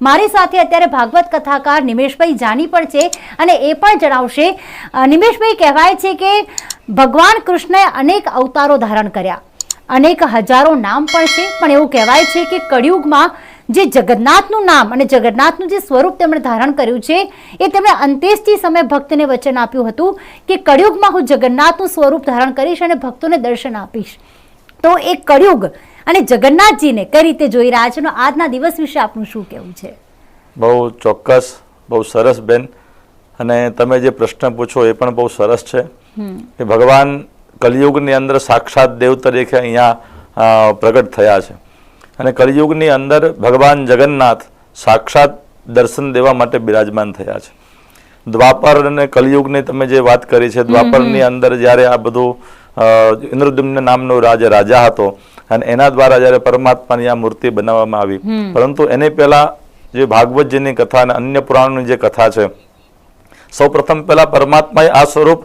મારી સાથે અત્યારે ભાગવત કથાકાર નિમેશભાઈ જાની પણ છે અને એ પણ જણાવશે. નિમેશભાઈ કહેવાય છે કે ભગવાન કૃષ્ણએ અનેક અવતારો ધારણ કર્યા. અનેક હજારો નામ પણ છે, પણ એવું કહેવાય છે કે કળિયુગમાં જે જગન્નાથનું નામ અને જગન્નાથનું જે સ્વરૂપ તેમણે ધારણ કર્યું છે, એ તેમણે અંત્યેષ્ટિ સમયે ભક્તને વચન આપ્યું હતું કે કળિયુગમાં હું જગન્નાથનું સ્વરૂપ ધારણ કરીશ અને ભક્તોને દર્શન આપીશ. તો એ કળિયુગ અને જગન્નાથજીને કઈ રીતે જોઈ રહ્યા છે? આજના દિવસ વિશે આપનું શું કહેવું છે? બહુ ચોક્કસ બહુ સરસ બેન. અને તમે જે પ્રશ્ન પૂછો એ પણ બહુ સરસ છે. કે ભગવાન કલિયુગની અંદર સાક્ષાત દેવ તરીકે અહીંયા પ્રગટ થયા છે. અને કલિયુગની અંદર ભગવાન જગન્નાથ સાક્ષાત દર્શન દેવા માટે બિરાજમાન થયા છે. દ્વાપર અને કલિયુગની તમે જે વાત કરી છે દ્વાપરની અંદર જ્યારે આ બધું ઇન્દ્રદ્યુમ્ન નામનો રાજા રાજા હતો. અને એના દ્વારા જ્યારે પરમાત્માની આ મૂર્તિ બનાવવામાં આવી. પરંતુ એને પહેલા જે ભાગવતજીની કથા અને અન્ય પુરાણોની જે કથા છે સૌ પ્રથમ પહેલા પરમાત્માએ આ સ્વરૂપ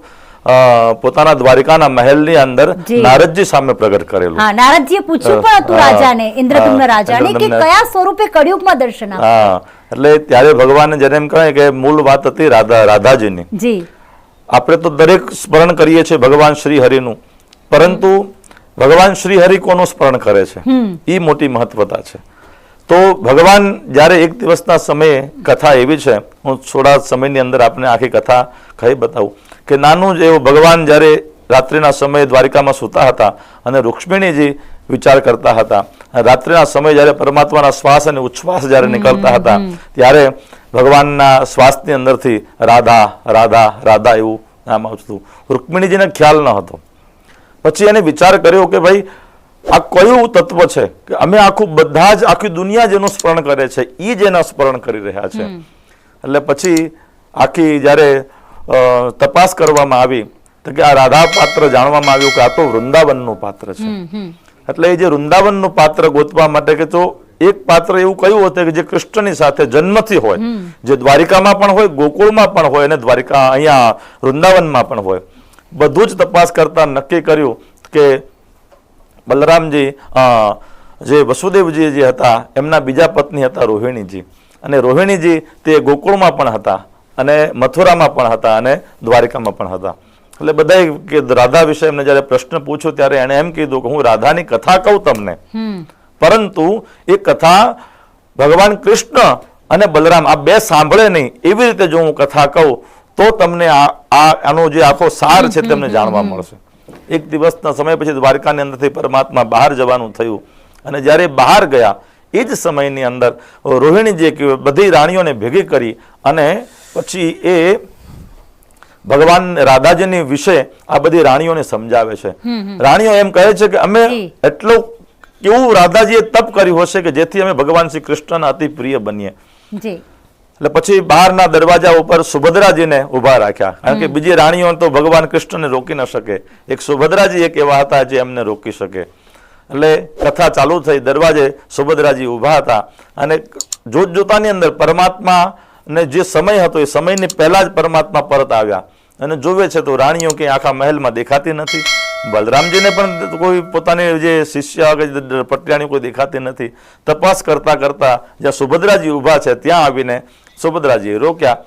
પોતાના દ્વારિકાના મહેલની અંદર નારદજી સામે પ્રગટ કરેલું. હા નારદજીએ પૂછ્યું પણ હતું રાજાને ઇન્દ્રદ્યુમ્ન રાજાને કે કયા સ્વરૂપે કળિયુગમાં દર્શન આપે? હા એટલે ત્યારે ભગવાને જેને એમ કહે કે મૂળ વાત હતી રાધા રાધાજીની. જી. આપણે તો દરેક સ્મરણ કરીએ છીએ ભગવાન શ્રી હરિનું પરંતુ ભગવાન શ્રી હરિ કોનું સ્મરણ કરે છે. એ મોટી મહત્વતા છે. તો ભગવાન જ્યારે એક દિવસના સમયે કથા એવી છે હું થોડા સમયની અંદર આપણે આખી કથા કહી બતાવું કે નાનું જ એવું ભગવાન જ્યારે રાત્રિના સમયે દ્વારિકામાં સૂતા હતા અને રૂક્ષ્મિણીજી વિચાર કરતા હતા રાત્રિના સમયે જ્યારે પરમાત્માના શ્વાસ અને ઉચ્છ્વાસ જ્યારે નીકળતા હતા ત્યારે ભગવાનના શ્વાસની અંદરથી રાધા રાધા રાધા એવું નામ આવતું રૂક્મિણીજીને ખ્યાલ ન હતો. પછી એને વિચાર કર્યો કે ભાઈ આ કયું તત્વ છે કે અમે આખું બધા જ આખી દુનિયા જેનું સ્મરણ કરે છે એ જ એના સ્મરણ કરી રહ્યા છે. એટલે પછી આખી જ્યારે તપાસ કરવામાં આવી તો કે આ રાધા પાત્ર જાણવામાં આવ્યું કે આ તો વૃંદાવનનું પાત્ર છે. એટલે એ જે વૃંદાવનનું પાત્ર ગોતવા માટે કે તો એક પાત્ર એવું કયું હતું કે જે કૃષ્ણની સાથે જન્મથી હોય જે દ્વારિકામાં પણ હોય ગોકુળમાં પણ હોય અને દ્વારિકા અહીંયા વૃંદાવનમાં પણ હોય બધું જ તપાસ કરતા નક્કી કર્યું કે બલરામજી જે વસુદેવજી જે હતા એમના બીજા પત્ની હતા રોહિણીજી. અને રોહિણીજી તે ગોકુળમાં પણ હતા અને મથુરામાં પણ હતા અને દ્વારિકામાં પણ હતા. એટલે બધાએ કે રાધા વિશે એમને જ્યારે પ્રશ્ન પૂછ્યો ત્યારે એણે એમ કીધું કે હું રાધાની કથા કહું તમને. પરંતુ એ કથા ભગવાન કૃષ્ણ અને બલરામ આ બે સાંભળે નહીં. એવી રીતે જો હું કથા કહું તો તમને આ આનો જે આખો સાર છે તમને જાણવા મળશે. એક દિવસના સમય પછી દ્વારકાની અંદરથી પરમાત્મા બહાર જવાનું થયું. અને જ્યારે બહાર ગયા એ જ સમયની અંદર રોહિણી જે બધી રાણીઓને ભેગી કરી અને પછી એ ભગવાન રાધાજીની વિશે આ બધી રાણીઓને સમજાવે છે. રાણીઓ એમ કહે છે કે અમે એટલો કેવું રાધાજીએ તપ કર્યું હશે કે જેથી અમે ભગવાન શ્રી કૃષ્ણના અતિ પ્રિય બનીએ. એટલે પછી બહારના દરવાજા ઉપર સુભદ્રાજીને ઊભા રાખ્યા. કારણ કે બીજી રાણીઓ તો ભગવાન કૃષ્ણને રોકી ન શકે. એક સુભદ્રાજી એક એવા હતા જે એમને રોકી શકે. એટલે કથા ચાલુ થઈ દરવાજે સુભદ્રાજી ઊભા હતા. અને જોત જોતાની અંદર પરમાત્મા ને જે સમય હતો એ સમયની પહેલા જ પરમાત્મા પરત આવ્યા. અને જોવે છે તો રાણીઓ કે આખા મહેલમાં દેખાતી નથી. બલરામજીને પણ કોઈ પોતાની જે શિષ્ય કે પટિયાણી કોઈ દેખાતી નથી. તપાસ કરતા કરતા જ્યાં સુભદ્રાજી ઊભા છે ત્યાં આવીને સુભદ્રાજીએ રોક્યા?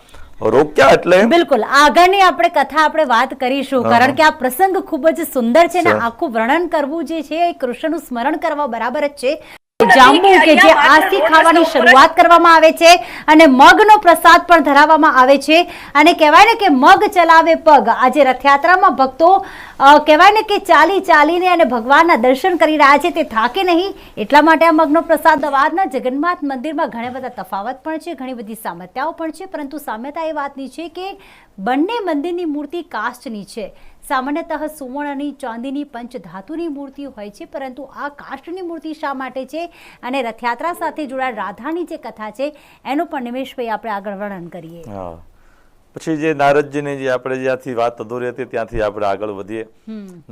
રોક્યા એટલે? બિલકુલ. આગળની આપણે કથા આપણે વાત કરીશું કારણ કે આ પ્રસંગ ખૂબ જ સુંદર છે ને આખું વર્ણન કરવું જે છે એ કૃષ્ણનું સ્મરણ કરવા બરાબર જ છે. જાંબુ કે જે આજથી ખાવાની શરૂઆત કરવામાં આવે છે અને મગનો પ્રસાદ પણ ધરાવવામાં આવે છે. અને કહેવાય ને કે મગ ચલાવે પગ. આજે રથયાત્રામાં ભક્તો કહેવાય ને કે ચાલી ચાલીને અને ભગવાનના દર્શન કરી રહ્યા છે. તે થાકે નહીં. એટલા માટે આ મગનો પ્રસાદ અમદાવાદના જગન્નાથ મંદિરમાં ઘણા બધા તફાવત પણ છે ઘણી બધી સામ્યતાઓ પણ છે. પરંતુ સામ્યતા એ વાતની છે કે બંને મંદિરની મૂર્તિ કાસ્ટની છે. સામાન્યતઃ સુવર્ણની ચાંદીની પંચ ધાતુની મૂર્તિ હોય છે પરંતુ આ કાષ્ટની મૂર્તિ શા માટે છે? અને રથયાત્રા સાથે જોડાયેલ રાધાની જે કથા છે એનું પણ નિમેશભાઈ આપણે આગળ વર્ણન કરીએ. પછી જે નારદજીની જે આપણે જ્યાંથી વાત અધૂરી હતી ત્યાંથી આપણે આગળ વધીએ.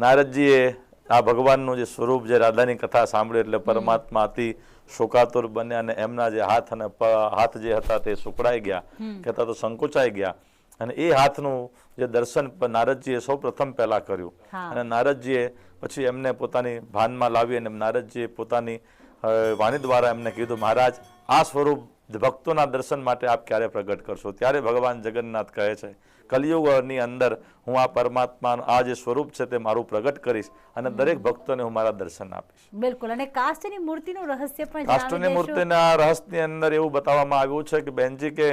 નારદજીએ આ ભગવાનનું જે સ્વરૂપ જે રાધાની કથા સાંભળી એટલે પરમાત્મા અતિ શોકાતુર બન્યા અને એમના જે હાથ અને હાથ જે હતા તે સુકડાઈ ગયા. કહેતા તો સંકોચાઈ ગયા. અને એ હાથનું જે દર્શન નારદજીએ સૌ પ્રથમ પહેલા કર્યું. અને નારદજીએ પછી એમને પોતાની ભાનમાં લાવી અને નારદજીએ પોતાની વાણી દ્વારા એમને કીધું મહારાજ આ સ્વરૂપ ભક્તોના દર્શન માટે આપ ક્યારે પ્રગટ કરશો? ત્યારે ભગવાન જગન્નાથ કહે છે કલિયુગની અંદર હું આ પરમાત્મા આ જે સ્વરૂપ છે તે મારું પ્રગટ કરીશ અને દરેક ભક્તોને હું મારા દર્શન આપીશ. બિલકુલ. અને કાષ્ટની મૂર્તિનું રહસ્ય પણ કાષ્ટની મૂર્તિના રહસ્યની અંદર એવું બતાવવામાં આવ્યું છે કે બેનજી કે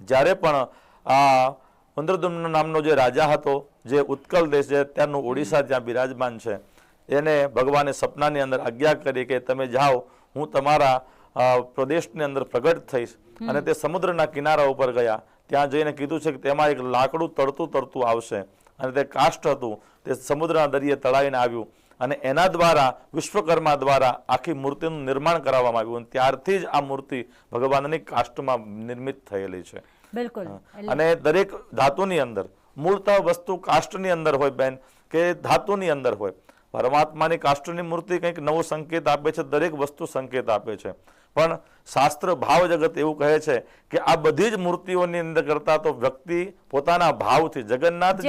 જ્યારે પણ આ ઇન્દ્રદુમ્ન નામનો જે રાજા હતો જે ઉત્કલ દેશ છે ત્યાંનું ઓડિશા જ્યાં બિરાજમાન છે. એને ભગવાને સપનાની અંદર આજ્ઞા કરી કે તમે જાઓ હું તમારા પ્રદેશની અંદર પ્રગટ થઈશ. અને તે સમુદ્રના કિનારા ઉપર ગયા. ત્યાં જઈને કીધું છે કે તેમાં એક લાકડું તળતું તળતું આવશે. અને તે કાષ્ટ હતું. તે સમુદ્રના દરિયે તળાઈને આવ્યું. અને એના દ્વારા વિશ્વકર્મા દ્વારા આખી મૂર્તિનું નિર્માણ કરાવવામાં આવ્યું. અને ત્યારથી જ આ મૂર્તિ ભગવાનની કાષ્ટમાં નિર્મિત થયેલી છે. બિલકુલ. અને દરેક ધાતુની અંદર મૂળતઃ વસ્તુ કાષ્ટની અંદર હોય બેન કે ધાતુની અંદર હોય. પરમાત્માની કાષ્ટની મૂર્તિ કંઈક નવો સંકેત આપે છે દરેક વસ્તુ સંકેત આપે છે. પણ શાસ્ત્ર ભાવ જગત એવું કહે છે કે આ બધી જ મૂર્તિઓની અંદર કરતા તો વ્યક્તિ પોતાના ભાવથી જગન્નાથજી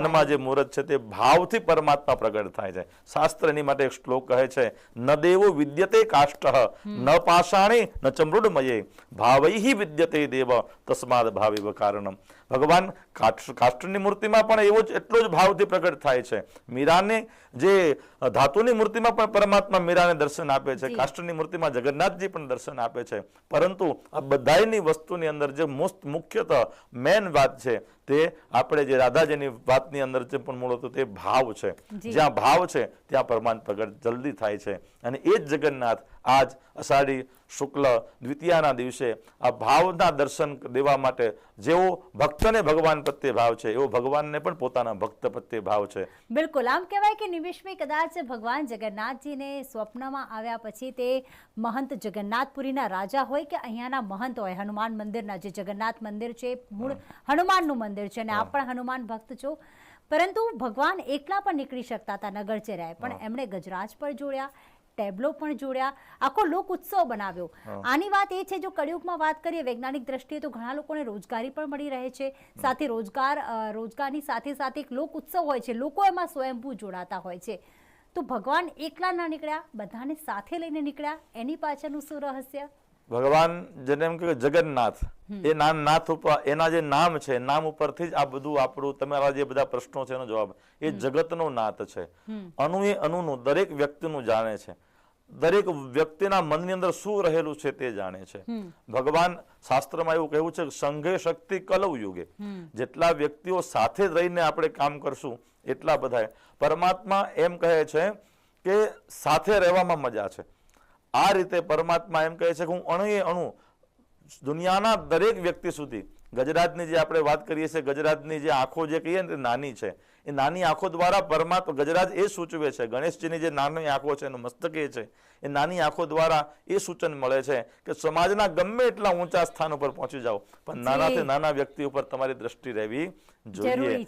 મનમાં જે મુહૂર્ત છે તે ભાવથી પરમાત્મા પ્રગટ થાય છે. શાસ્ત્ર એની માટે એક શ્લોક કહે છે ન દેવો વિદ્યતે કાષ્ટ ન પાષાણી ન ચમૃડમયે ભાવૈ વિદ્યતે દેવ તસ્માદ ભાવિવ કારણમ. ભગવાન કાષ્ટ- કાષ્ટની મૂર્તિમાં પણ એવો જ એટલો જ ભાવથી પ્રગટ થાય છે. મીરાને જે ધાતુની મૂર્તિમાં પણ પરમાત્મા મીરાને દર્શન આપે છે. કાષ્ટની મૂર્તિમાં જગન્નાથજી પણ દર્શન આપે છે. પરંતુ આ બધાની વસ્તુની અંદર જે મોસ્ટ મુખ્યતઃ મેન વાત છે તે આપણે જે રાધાજીની વાતની અંદર જે પણ મૂળ હતું તે ભાવ છે. જ્યાં ભાવ છે ત્યાં પરમાન પ્રગટ જલ્દી થાય છે. અને એ જ જગન્નાથ આજ અષાઢી શુક્લ દ્વિતીયાના દિવસે આ ભાવના દર્શન દેવા માટે જેવો ભક્તને ભગવાન પ્રત્યે ભાવ છે એવો ભગવાનને પણ પોતાના ભક્ત પ્રત્યે ભાવ છે. બિલકુલ. આમ કહેવાય કે નિમિષભાઈ કદાચ ભગવાન જગન્નાથજીને સ્વપ્નમાં આવ્યા પછી તે મહંત જગન્નાથપુરીના રાજા હોય કે અહીંયાના મહંત હોય હનુમાન મંદિરના જે જગન્નાથ મંદિર છે મૂળ હનુમાનનું મંદિર છે અને આપ પણ હનુમાન ભક્ત છો. પરંતુ ભગવાન એકલા પણ નીકળી શકતા હતા નગરચર્યાએ પણ એમણે ગજરાજ પર જોડ્યા ટેબ્લો પણ જોડ્યા આખો લોક ઉત્સવ બનાવ્યો. આની વાત એ છે જો કળિયુગમાં વાત કરીએ વૈજ્ઞાનિક દ્રષ્ટિએ તો ઘણા લોકોને રોજગારી પણ મળી રહે છે. સાથે રોજગાર રોજગારની સાથે સાથે એક લોક ઉત્સવ હોય છે. લોકો એમાં સ્વયંભૂ જોડાતા હોય છે. તો ભગવાન એકલા ના નીકળ્યા બધાને સાથે લઈને નીકળ્યા. એની પાછળનું શું રહસ્ય? ભગવાન જેને એમ કે જગન્નાથ એ નામ નાથ ઉપર એના જે નામ છે નામ ઉપરથી જ આ બધું આપણું તમારા જે બધા પ્રશ્નો છે એનો જવાબ. એ જગતનો નાથ છે. અનુ એ અનુનું દરેક વ્યક્તિનું જાણે છે. દરેક વ્યક્તિના મનની અંદર શું રહેલું છે તે જાણે છે. ભગવાન શાસ્ત્રમાં એવું કહેવું છે કે સંઘે શક્તિ કલવ યુગે. જેટલા વ્યક્તિઓ સાથે રહીને આપણે કામ કરશું એટલા બધા પરમાત્મા એમ કહે છે કે સાથે રહેવામાં મજા છે. આ રીતે પરમાત્મા એમ કહે છે કે હું અણુએ અણુ દુનિયાના દરેક વ્યક્તિ સુધી ગજરાતની જે આપણે વાત કરીએ છીએ ગજરાતની જે આંખો જે કહીએ ને તે નાની છે. એ નાની આંખો દ્વારા પરમાત્મા ગજરાત એ સૂચવે છે ગણેશજીની જે નાની આંખો છે એનું મસ્તક એ છે એ નાની આંખો દ્વારા એ સૂચન મળે છે કે સમાજના ગમે એટલા ઊંચા સ્થાન ઉપર પહોંચી જાઓ. પણ નાનાથી નાના વ્યક્તિ ઉપર તમારી દ્રષ્ટિ રહેવી જોઈએ.